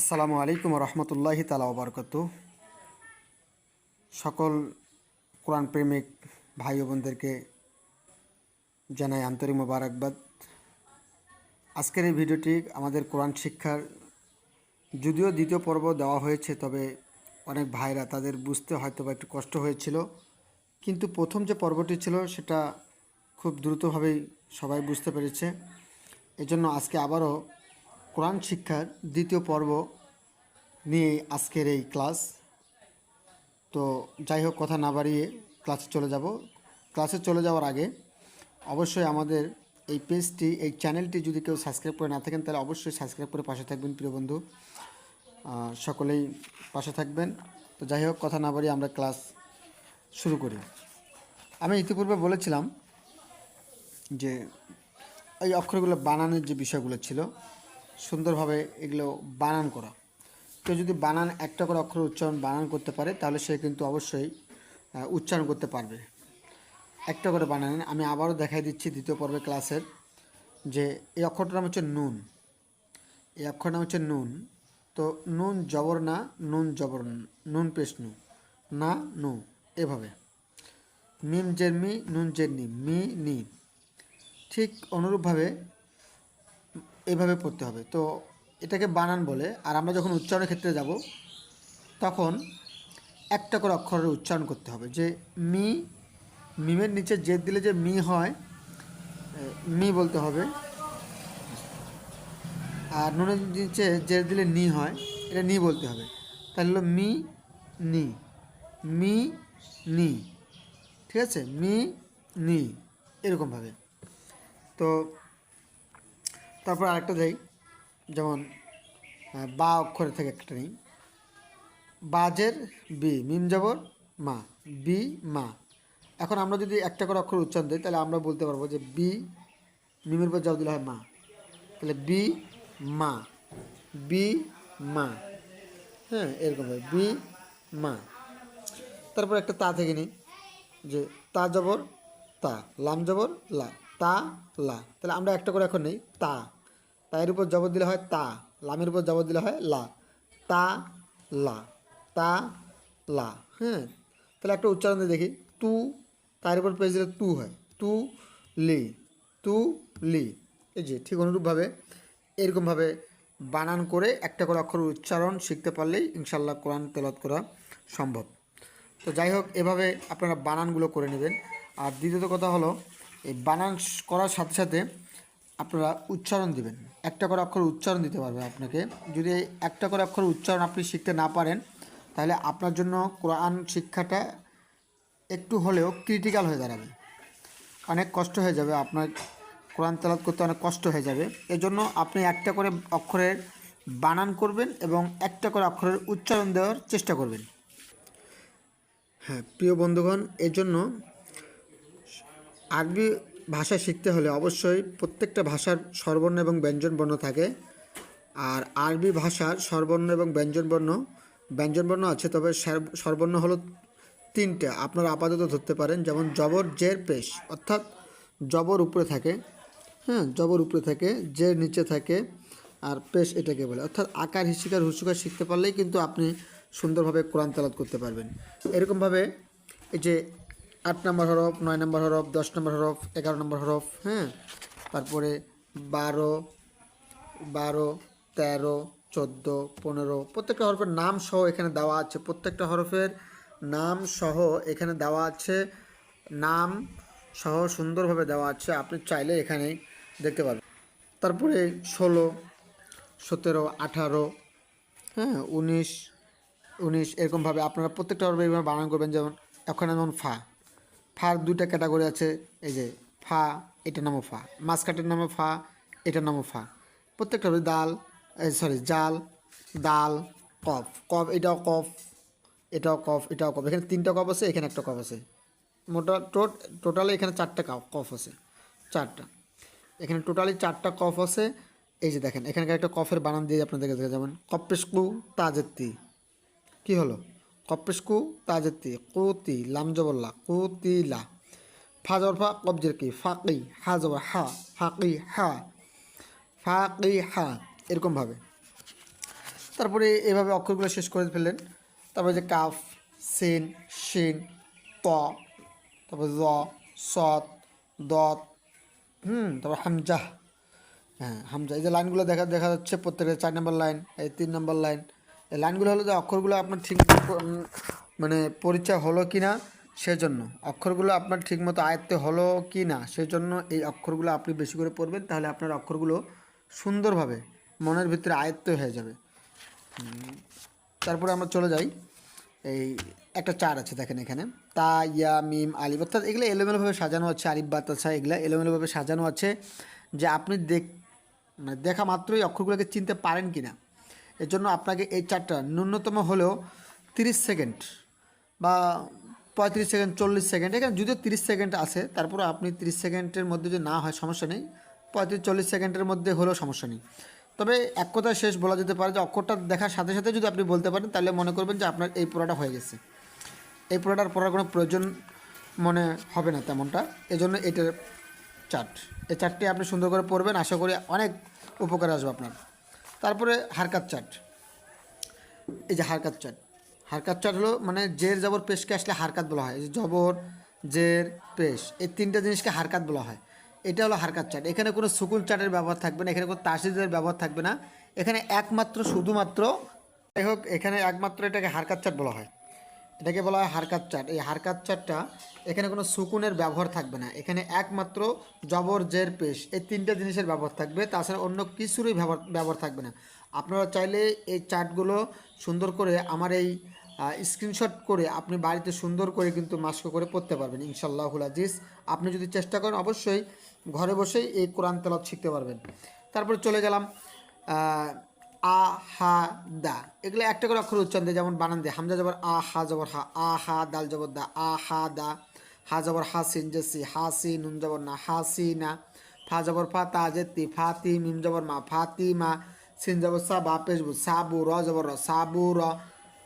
আসসালামু আলাইকুম রহমতুল্লাহি তালা ওবরকত সকল কোরআন প্রেমিক ভাই বোনদেরকে জানাই আন্তরিক মোবারকবাদ। আজকের এই ভিডিওটি আমাদের কোরআন শিক্ষার যদিও দ্বিতীয় পর্ব দেওয়া হয়েছে, তবে অনেক ভাইরা তাদের বুঝতে হয়তো বা একটু কষ্ট হয়েছিল। কিন্তু প্রথম যে পর্বটি ছিল, সেটা খুব দ্রুতভাবেই সবাই বুঝতে পেরেছে। এজন্য আজকে আবারও কোরআন শিক্ষার দ্বিতীয় পর্ব নিয়ে আজকের এই ক্লাস। তো যাই হোক, কথা না বাড়িয়ে ক্লাসে চলে যাব। ক্লাসে চলে যাওয়ার আগে অবশ্যই আমাদের এই পেজটি, এই চ্যানেলটি যদি কেউ সাবস্ক্রাইব করে না থাকেন, তাহলে অবশ্যই সাবস্ক্রাইব করে পাশে থাকবেন, প্রিয় বন্ধু। সকলেই পাশে থাকবেন। তো যাই হোক, কথা না বাড়িয়ে আমরা ক্লাস শুরু করি। আমি ইতিপূর্বে বলেছিলাম যে এই অক্ষরগুলো বানানোর যে বিষয়গুলো ছিল সুন্দরভাবে এগুলো বানান করা। কেউ যদি বানান, একটা করে অক্ষর উচ্চারণ বানান করতে পারে, তাহলে সে কিন্তু অবশ্যই উচ্চারণ করতে পারবে। একটা করে বানান। আমি আবারও দেখাই দিচ্ছি দ্বিতীয় পর্বে ক্লাসের যে এই অক্ষরটার নাম হচ্ছে নুন। এই অক্ষর নাম হচ্ছে নুন। তো নুন জবর না, নুন জবর নুন পেশ নু না, নু। এভাবে। মিম জের মি, নুন জের নি। মি, নি। ঠিক অনুরূপভাবে এভাবে পড়তে হবে। তো এটাকে বানান বলে, আর আমরা যখন উচ্চারণের ক্ষেত্রে যাব, তখন একটা করে অক্ষরের উচ্চারণ করতে হবে। যে মি, মিমের নিচে জেদ দিলে যে মি হয় মি বলতে হবে। আর নুনের নিচে জেদ দিলে নি হয়, এটা নি বলতে হবে। তাহলে হলো মি, নি। মি, নি। ঠিক আছে? মি, নি। এরকমভাবে। তো তারপর আরেকটা দেই, যেমন বা অক্ষরে থেকে একটা নেই। বাজের বি, মিম জবর, মা, বি, মা। এখন আমরা যদি একটা করে অক্ষর উচ্চারণ দিই, তাহলে আমরা বলতে পারব যে বি, মিমের পর জব দিলে হয় মা। তাহলে বি, মা বি, মা। হ্যাঁ এরকম হবে বি, মা। তারপর একটা তা থেকে নিই, যে তা জবর, তা, লাম জবর, লা, তা, লা। তাহলে আমরা একটা করে এখন নেই, তা। তায়ের উপর জবর দিলে হয় তা, লামের উপর জবর দিলে হয় লা। তা লা। তা, লা। হ্যাঁ? তাহলে একটা উচ্চারণ দিয়ে দেখি। তু তার উপর পেজ দিলে তু হয়। তু, লি। তু, লি। এই যে ঠিক অনুরূপভাবে, এরকমভাবে বানান করে একটা করে অক্ষর উচ্চারণ শিখতে পারলেই ইনশাল্লাহ কোরআন তেলাত করা সম্ভব। তো যাই হোক, এভাবে আপনারা বানানগুলো করে নেবেন। আর দ্বিতীয়ত কথা হলো, এই বানান করার সাথে সাথে আপনারা উচ্চারণ দিবেন। একটা করে অক্ষর উচ্চারণ দিতে পারবে আপনাকে। যদি একটা করে অক্ষর উচ্চারণ আপনি শিখতে না পারেন, তাহলে আপনার জন্য কোরআন শিক্ষাটা একটু হলেও ক্রিটিক্যাল হয়ে দাঁড়াবে। অনেক কষ্ট হয়ে যাবে আপনার কোরআন তেলাত করতে অনেক কষ্ট হয়ে যাবে। এজন্য আপনি একটা করে অক্ষরের বানান করবেন এবং একটা করে অক্ষরের উচ্চারণ দেওয়ার চেষ্টা করবেন। হ্যাঁ প্রিয় বন্ধুগণ এর জন্য আরবি ভাষা শিখতে হলে অবশ্যই প্রত্যেকটা ভাষার স্বরবর্ণ এবং ব্যঞ্জনবর্ণ থাকে। আর আরবি ভাষার স্বরবর্ণ এবং ব্যঞ্জনবর্ণ ব্যঞ্জনবর্ণ আছে, তবে স্বর- স্বরবর্ণ হলো তিনটে। আপনারা আপাতত ধরতে পারেন, যেমন জবর, জের, পেশ। অর্থাৎ জবর উপরে থাকে হ্যাঁ জবর উপরে থাকে, জের নিচে থাকে, আর পেশ এটাকে বলে। অর্থাৎ আকার, হিসিকার, হুসুকার শিখতে পারলেই কিন্তু আপনি সুন্দরভাবে কোরআন তেলাত করতে পারবেন। এরকমভাবে এই যে আট নম্বর হরফ, নয় নম্বর হরফ, দশ নম্বর হরফ, এগারো নম্বর হরফ হ্যাঁ? তারপরে বারো বারো, তেরো, চোদ্দ, পনেরো, প্রত্যেকটা হরফের নাম সহ এখানে দেওয়া আছে। প্রত্যেকটা হরফের নাম সহ এখানে দেওয়া আছে। নাম সহ সুন্দরভাবে দেওয়া আছে। আপনি চাইলে এখানে দেখতে পারবেন। তারপরে ষোলো, সতেরো, আঠারো হ্যাঁ? উনিশ উনিশ, এরকমভাবে আপনারা প্রত্যেকটা হরফে এইভাবে বানান করবেন। যেমন এখন যেমন ফা। ফার দুইটা ক্যাটাগরি আছে, এই যে ফা, এটা নামও ফা মাছকাটের নামে ফা এটার নামও ফা। প্রত্যেকটা হরফে দাল সরি জাল, দাল, কফ কফ, এটাও কফ এটাও কফ এটাও কফ, এখানে তিনটা কফ আছে, এখানে একটা কফ আছে। মোটা, টোট, টোটালি এখানে চারটা কফ কফ আছে, চারটা। এখানে টোটালি চারটা কফ আছে, এই যে দেখেন, এখানকার একটা কফের বানান দিয়ে আপনাদেরকে দেখা যেমন কপেস্কু তাজেত্তি। কি হলো? কপেস্কু তাজেত্তি কুতি, লামজবল্লা, কুতিলা। ফাজরফা কবজের কি ফাঁকি, হা জবর হা, ফাঁকি হা ফাঁকি হা এরকমভাবে তারপরে এভাবে অক্ষরগুলো শেষ করে ফেললেন। তারপরে যে কাফ, সেন সেন ত, তারপর জ, সৎ, দত, হুম, তারপর হামজাহ। হ্যাঁ হামজা এই যে লাইনগুলো দেখা দেখা যাচ্ছে প্রত্যেকের চার নম্বর লাইন, এই তিন নম্বর লাইন। লাইনগুলো হলো যে অক্ষরগুলো আপনার ঠিক মানে পরিচয় হলো কি না সেজন্য। অক্ষরগুলো আপনার ঠিকমতো আয়ত্তে হলো কি না সেজন্য এই অক্ষরগুলো আপনি বেশি করে পড়বেন, তাহলে আপনার অক্ষরগুলো সুন্দরভাবে মনের ভিতরে আয়ত্ত হয়ে যাবে। তারপরে আমরা চলে যাই। এই একটা চার আছে দেখেন এখানে। তা, ইয়া, মিম, আলিফ, অর্থাৎ এগুলো এলোমেলোভাবে সাজানো আছে, আলিফ বাতাসা এগুলো এলোমেলোভাবে সাজানো আছে যে আপনি দেখ মানে দেখা মাত্রই অক্ষরগুলোকে চিনতে পারেন কি না। এর জন্য আপনাকে এই চারটা, ন্যূনতম হলেও তিরিশ সেকেন্ড বা পঁয়ত্রিশ সেকেন্ড, চল্লিশ সেকেন্ড, এখানে যদিও তিরিশ সেকেন্ড আছে, তারপরে আপনি তিরিশ সেকেন্ডের মধ্যে যদি না হয়, সমস্যা নেই। পঁয়ত্রিশ, চল্লিশ সেকেন্ডের মধ্যে হলেও সমস্যা নেই। তবে এক কথায় শেষ বলা যেতে পারে যে অক্ষরটা দেখার সাথে সাথে যদি আপনি বলতে পারেন, তাহলে মনে করবেন যে আপনার এই পড়াটা হয়ে গেছে। এই পড়াটার পড়ার কোনো প্রয়োজন মনে হবে না তেমনটা। এজন্য এটার চার্ট। এই চার্টটি আপনি সুন্দর করে পড়বেন। আশা করি অনেক উপকার আসবে আপনার। তারপরে হারকাত চাট। এই যে হারকাত চাট। হারকাত চাট হলো মানে জের জবর পেশকে আসলে হারকাত বলা হয়। জবর, জের, পেশ, এই তিনটা জিনিসকে হারকাত বলা হয়। এটা হলো হারকাত চাট। এখানে কোনো সুকুন চাটের ব্যবহার থাকবে না, এখানে কোনো তাসিদের ব্যবহার থাকবে না। এখানে একমাত্র, শুধুমাত্র, যাই হোক, এখানে একমাত্র এটাকে হারকাত চাট বলা হয়। এটাকে বলা হয় হারকাত চার্ট এই হারকাত চার্টটা এখানে কোনো সুকুনের ব্যবহার থাকবে না। এখানে একমাত্র জবর জের পেশ, এই তিনটা জিনিসের ব্যবহার থাকবে। তাছাড়া অন্য কিছুরই ব্যবহার ব্যবহার থাকবে না। আপনারা চাইলে এই চার্টগুলো সুন্দর করে আমার এই স্ক্রিনশট করে আপনি বাড়িতে সুন্দর করে কিন্তু মাস্ক করে পড়তে পারবেন ইনশাল্লাহুল আজিজ। আপনি যদি চেষ্টা করেন, অবশ্যই ঘরে বসেই এই কোরআন তেলত শিখতে পারবেন। তারপরে চলে গেলাম আ, হা, দা। এগুলো একটা করে অক্ষর উচ্চারণ যেমন বানান দেয়। হামজা জবর আ, হা জবর হা, আ, হা, দাল জবর দা, আ, হা, দা। হা জবর হা, সিন জেসি হা, সি, নুন জবর না, হা, সি, না। ফা জবর ফা, তা জেতি ফা, তি, মিম জবর মা, ফা, তি, মা। সিন জবর সা, বা পেশবু সাবু র জবর র সাবু র।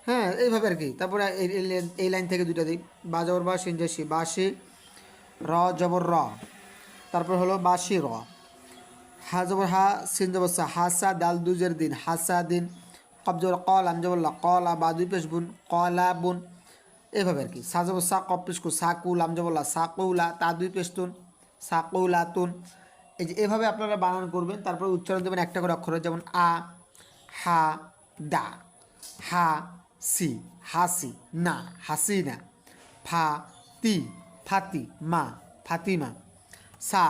হ্যাঁ এইভাবে আর কি। তারপরে এই- লাইন- থেকে দুইটা দিই। বা জবর বা, সিন জেসি বাসি র জবর র। তারপর হলো বাসি র। হা জবর হা সিন জবর সা হাসা দাল দুজের দিন, হাসা দিন কব জবর কল আম জবর কলা বা দুই পেশ বুন, কলা বুন। এভাবে আর কি সা জবর সা কপ পেশ কু সাকুল আম জবর লা সাকুলা তা দুই পেশ তুন সাকুলা তুন। এই যে এভাবে আপনারা বানান করবেন, তারপর উচ্চারণ দেবেন একটা করে অক্ষর, যেমন আ, হা, দা, হা, সি, হাসি, না হাসি না। ফা, তি, ফাতি, মা, ফাতিমা। সা,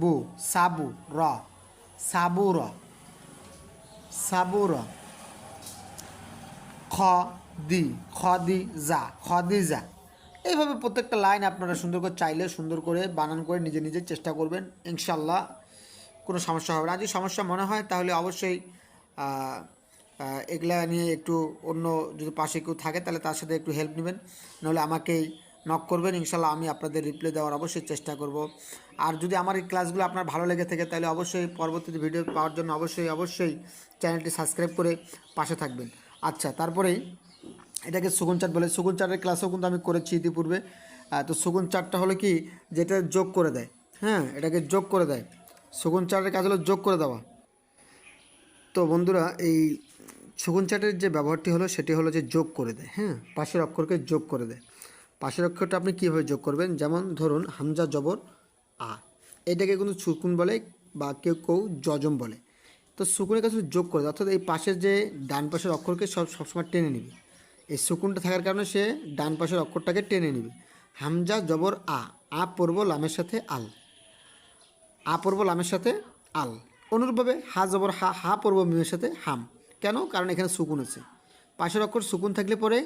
বু সাবু র। সাবুর সাবুর খ দি খ দি যা খ দি যা এইভাবে প্রত্যেকটা লাইন আপনারা সুন্দর করে চাইলে, সুন্দর করে বানান করে নিজে নিজে চেষ্টা করবেন। ইনশাল্লাহ কোনো সমস্যা হবে না। যদি সমস্যা মনে হয়, তাহলে অবশ্যই এগুলা নিয়ে একটু অন্য যদি পাশে কেউ থাকে, তাহলে তার সাথে একটু হেল্প নেবেন। নাহলে আমাকেই নক করবেন, ইনশাল্লাহ আমি আপনাদের রিপ্লাই দেওয়ার অবশ্যই চেষ্টা করব। আর যদি আমার এই ক্লাসগুলো আপনার ভালো লেগে থাকে, তাহলে অবশ্যই পরবর্তীতে ভিডিও পাওয়ার জন্য অবশ্যই অবশ্যই চ্যানেলটি সাবস্ক্রাইব করে পাশে থাকবেন। আচ্ছা তারপরেই এটাকে সুগুন চার্ট বলে সুগুন চার্টের ক্লাসও কিন্তু আমি করেছি ইতিপূর্বে। তো সুগুন চার্টটা হলো কি? যেটা যোগ করে দেয়। হ্যাঁ এটাকে যোগ করে দেয়। সুগুন চার্টের কাজ হলো যোগ করে দেওয়া। তো বন্ধুরা, এই সুগুন চার্টের যে ব্যবহারটি হলো, সেটি হলো যে যোগ করে দেয়। হ্যাঁ পাশের অক্ষরকে যোগ করে দেয়। পাশের অক্ষরটা আপনি কীভাবে যোগ করবেন? যেমন ধরুন, হামজা জবর আ। এটাকে কিন্তু সুকুন বলে বা কেউ কেউ জজম বলে। তো সুকুনের কাছে যোগ করে অর্থাৎ এই পাশের যে ডান পাশের অক্ষরকে সব, সবসময় টেনে নিবে। এই সুকুনটা থাকার কারণে সে ডান পাশের অক্ষরটাকে টেনে নিবে। হামজা জবর আ। আ পড়ব লামের সাথে আল। আ পড়ব লামের সাথে আল। অনুরূপভাবে হা জবর হা হা পড়ব মিমের সাথে হাম। কেন? কারণ এখানে সুকুন আছে। পাশের অক্ষর সুকুন থাকলে পরে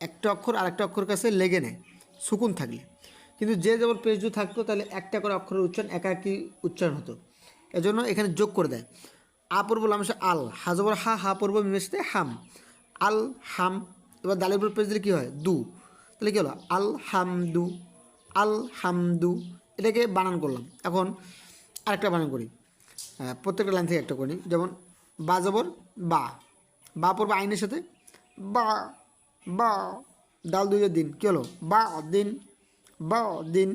একটা অক্ষর আরেকটা অক্ষর কাছে লেগে নেয় সুকুন থাকলে। কিন্তু যে যেমন পেজ থাকতো তাহলে একটা করে অক্ষরের উচ্চারণ একাকি উচ্চারণ হতো। এজন্য এখানে যোগ করে দেয়। আ পর্ব লামের সাথে আল হা জবর হা হা পর্ব সাথে হাম। আল হাম এবার দালের উপর পেজ দিলে কী হয়? দু। তাহলে কী হলো? আল হাম দু। আল হাম দু। এটাকে বানান করলাম। এখন আরেকটা বানান করি। হ্যাঁ, প্রত্যেকটা লাইন থেকে একটা করি। যেমন বা জবর বা। বা পড়বে আইনের সাথে বা। বা ডাল দুইয়ের দিন, কী হলো? বা দিন বা দিন।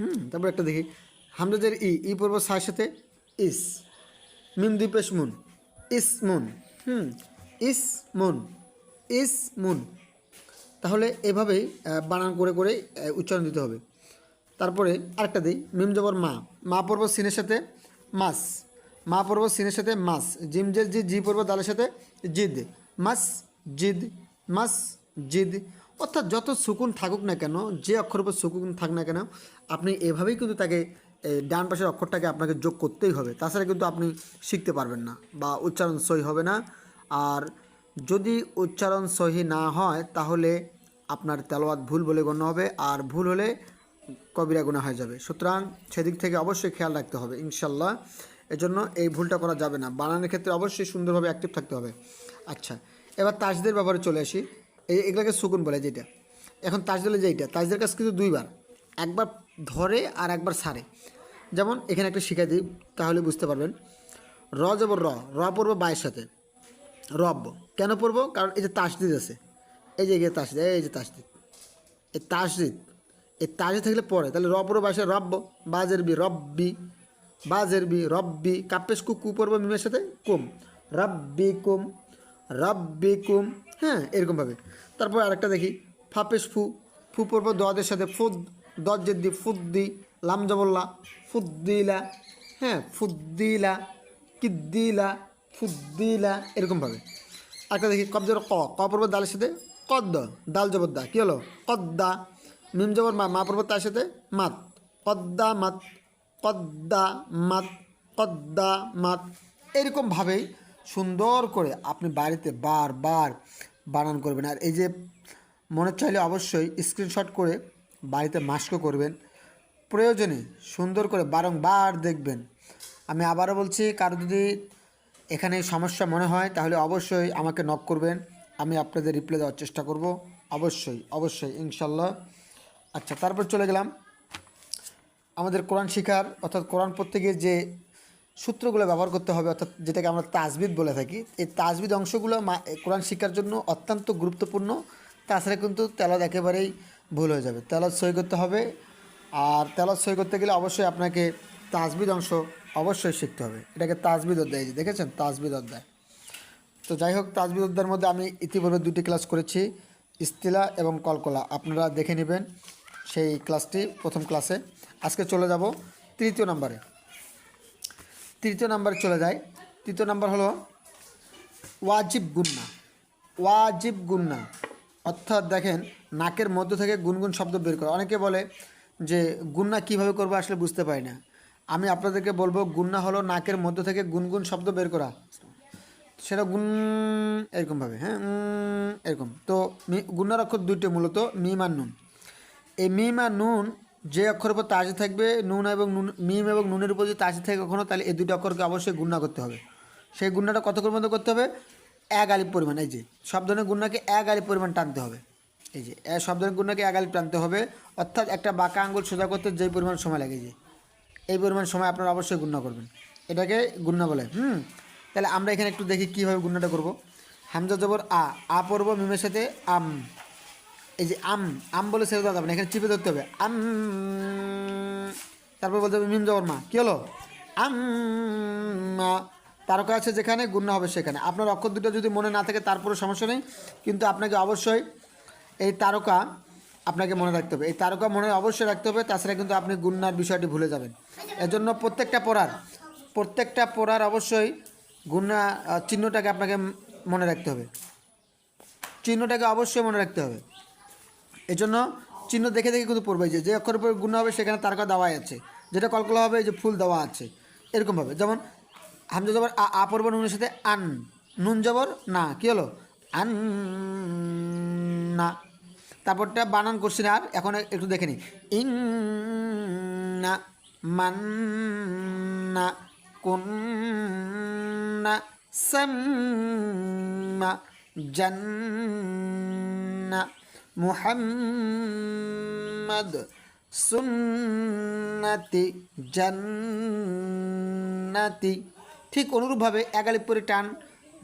হুম, তারপর একটা দেখি। হামজাদের ই ই পড়ব সার সাথে ইস। মিম দুই পেশ মুন। ইস মুন। হুম, ইস মুন। ইস মুন। তাহলে এভাবেই বানান করে করে উচ্চারণ দিতে হবে। তারপরে আরেকটা দিই। মিম জবর মা। মা পর্ব সিনের সাথে মাস। মা পর্ব সিনের সাথে মাস। জিম জের জি জি পর্ব দালের সাথে জিদ। মাস, জিদ। মাস জিদ অর্থাৎ যত সুকুন থাকুক না কেন, যে অক্ষর উপর সুকুন থাক না কেন, আপনি এভাবেই কিন্তু তাকে ডান পাশের অক্ষরটাকে আপনাকে যোগ করতেই হবে। তাছাড়া কিন্তু আপনি শিখতে পারবেন না বা উচ্চারণ সই হবে না। আর যদি উচ্চারণ সহি না হয়, তাহলে আপনার তেলোয়াত ভুল বলে গণ্য হবে, আর ভুল হলে কবিরা গুণা হয়ে যাবে। সুতরাং সেদিক থেকে অবশ্যই খেয়াল রাখতে হবে ইনশাল্লাহ এজন্য এই ভুলটা করা যাবে না। বানানোর ক্ষেত্রে অবশ্যই সুন্দরভাবে অ্যাক্টিভ থাকতে হবে। আচ্ছা এবার তাজদের ব্যাপারে চলে আসি। এই এগুলোকে সুকুন বলে যেটা। এখন তাজদলে যেইটা তাজদের কাছে কিন্তু দুইবার, একবার ধরে আর একবার সারে। যেমন এখানে একটা শিখাই দিই, তাহলে বুঝতে পারবেন। র যাব র র পড়ব বায়ের সাথে। রব কেন পড়ব? কারণ এই যে তাসদিদ আছে। এই যে এগিয়ে তাসদিদ, এই যে তাসদিদ। এই তাসদিদ এই তাজে থাকলে পরে তাহলে র পড়ব বাসে রব্ব, বাজের বি, রব্বি। বাজের বি, রব্বি। কাপ্পেশ কু কু পড়ব মিমের সাথে, কুম। রব্বি কুম। রব্বি কুম হ্যাঁ এরকমভাবে। তারপর আরেকটা দেখি ফাপেশ ফু ফু পর্ব দদের সাথে, ফুদ দজ জেদ্দি ফুদ্দি লাম জবল্লা ফুদ্দিলা হ্যাঁ ফুদ্দিলা, কিদ্দিলা, ফুদ্দিলা, এরকমভাবে। একটা দেখি, কবজের ক ক পর্বত দালের সাথে, কদ্দ, দাল জবদ্দা, কী হলো? কদ্দা, মিম জবর মা মা পর্বত তার সাথে, মাত, কদ্দা মাত কদ্দা মাত কদ্দা মাত, এরকমভাবেই সুন্দর করে আপনি বাড়িতে বারবার বানান করবেন। আর এই যে মনে চাইলে অবশ্যই স্ক্রিনশট করে বাড়িতে মাস্কও করবেন। প্রয়োজনে সুন্দর করে বারংবার দেখবেন। আমি আবারও বলছি, কারও যদি এখানে সমস্যা মনে হয়, তাহলে অবশ্যই আমাকে নক করবেন। আমি আপনাদের রিপ্লাই দেওয়ার চেষ্টা করব। অবশ্যই অবশ্যই, ইনশাল্লাহ। আচ্ছা তারপর চলে গেলাম। আমাদের কোরআন শিখার, অর্থাৎ কোরআন প্রত্যেকের যে সূত্রগুলো ব্যবহার করতে হবে, অর্থাৎ যেটাকে আমরা তাজবিদ বলে থাকি। এই তাজবিদ অংশগুলো কোরআন শিক্ষার জন্য অত্যন্ত গুরুত্বপূর্ণ। তাছাড়া কিন্তু তেলাদ একেবারেই ভুল হয়ে যাবে। তেলাদ সই করতে হবে, আর তেলাদ সই করতে গেলে অবশ্যই আপনাকে তাজবিদ অংশ অবশ্যই শিখতে হবে। এটাকে তাজবিদ অধ্যায় যে, দেখেছেন? তাজবিদ অধ্যায়। তো যাই হোক তাজবিদ অধ্যায়ের মধ্যে আমি ইতিপূর্বে দুটি ক্লাস করেছি, ইস্তিলা এবং কলকলা। আপনারা দেখে নেবেন সেই ক্লাসটি প্রথম ক্লাসে। আজকে চলে যাব তৃতীয় নম্বরে। তৃতীয় নাম্বারে চলে যায়। তৃতীয় নাম্বার হলো ওয়াজিব গুন্না। ওয়াজিব গুন্না। অর্থাৎ দেখেন, নাকের মধ্য থেকে গুনগুন শব্দ বের করা। অনেকে বলে যে, গুন্না কীভাবে করব? আসলে বুঝতে পারি না। আমি আপনাদেরকে বলব, গুন্না হলো নাকের মধ্য থেকে গুনগুন শব্দ বের করা। সেটা গুন এরকমভাবে হ্যাঁ এরকম। তো মি- গুন্নার অক্ষর দুইটি মূলত মিম আর নুন। এই মিম আর নুন যে অক্ষরের উপর তাজে থাকবে, নুন এবং নুন, মিম এবং নুনের উপর যদি তাজে থাকে কখনো, তাহলে এই দুটো অক্ষরকে অবশ্যই গুণনা করতে হবে। সেই গুণনাটা কত পরিমাণ করতে হবে? এক আলিপ পরিমাণ, এই যে, সব ধরনের গুণনাকে এক আলিপ পরিমাণ টানতে হবে। এই যে সব ধরনের গুণনাকে এক আলিপ টানতে হবে। অর্থাৎ একটা বাঁকা আঙ্গুল সোজা করতে যেই পরিমাণ সময় লাগে যে, এই পরিমাণ সময় আপনারা অবশ্যই গুণনা করবেন। এটাকে গুণনা বলে, হুম? তাহলে আমরা এখানে একটু দেখি কীভাবে গুণনাটা করব। হামজা জবর আ আ পড়ব মিমের সাথে আম। এই যে আম আম বলে ছেড়ে দেওয়া যাবে না, এখানে চিপে ধরতে হবে। আম, তারপর বলতে হবে মিম জবর মা কী হলো? আম তারকা আছে যেখানে গুণ্য হবে সেখানে। আপনার অক্ষর দুটো যদি মনে না থাকে তারপরে সমস্যা নেই। কিন্তু আপনাকে অবশ্যই এই তারকা আপনাকে মনে রাখতে হবে। এই তারকা মনে অবশ্যই রাখতে হবে, তাছাড়া কিন্তু আপনি গুন্নার বিষয়টি ভুলে যাবেন। এজন্য প্রত্যেকটা পড়ার প্রত্যেকটা পড়ার অবশ্যই গুন্না চিহ্নটাকে আপনাকে মনে রাখতে হবে। চিহ্নটাকে অবশ্যই মনে রাখতে হবে। এজন্য চিহ্ন দেখে দেখে কিন্তু পড়বে যে যে অক্ষরের উপর গুণ হবে সেখানে তারকা দেওয়াই আছে। যেটা কলকলা হবে যে ফুল দেওয়া আছে। এরকমভাবে যেমন হামজা জবর আ নুনের সাথে আন, নুন জবর না, কি হলো? আন, না। তারপরটা বানান করছি না আর, এখন একটু দেখে নিই ইং না, মান, না, কোন, না সাম্মা জান্না মুহাম্মদ সুন্নাতি জান্নাতি। ঠিক অনুরূপভাবে একালিপ করে টান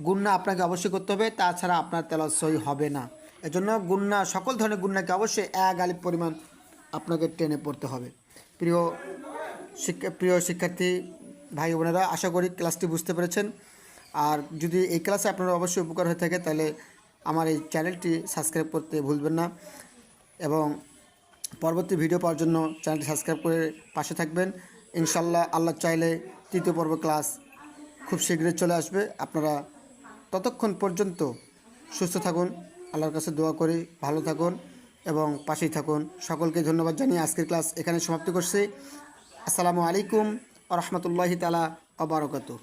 গুন্না আপনাকে অবশ্যই করতে হবে, তাছাড়া আপনার তেলা সই হবে না। এজন্য গুন্না সকল ধরনের গুন্নাকে অবশ্যই এক আলিপ পরিমাণ আপনাকে টেনে পড়তে হবে। প্রিয় শিক্ষা, প্রিয় শিক্ষার্থী, ভাই বোনেরা, আশা করি ক্লাসটি বুঝতে পেরেছেন। আর যদি এই ক্লাসে আপনারা অবশ্যই উপকার হয়ে থাকে, তাহলে আমার এই চ্যানেলটি সাবস্ক্রাইব করতে ভুলবেন না এবং পরবর্তী ভিডিও পাওয়ার জন্য চ্যানেলটি সাবস্ক্রাইব করে পাশে থাকবেন। ইনশাল্লাহ আল্লাহ চাইলে তৃতীয় পর্ব ক্লাস খুব শীঘ্রই চলে আসবে। আপনারা ততক্ষণ পর্যন্ত সুস্থ থাকুন, আল্লাহর কাছে দোয়া করি, ভালো থাকুন এবং পাশেই থাকুন। সকলকে ধন্যবাদ জানিয়ে আজকের ক্লাস এখানে সমাপ্তি করছি। আসসালামু আলাইকুম আ রহমতুল্লাহি তালা আবরকাতু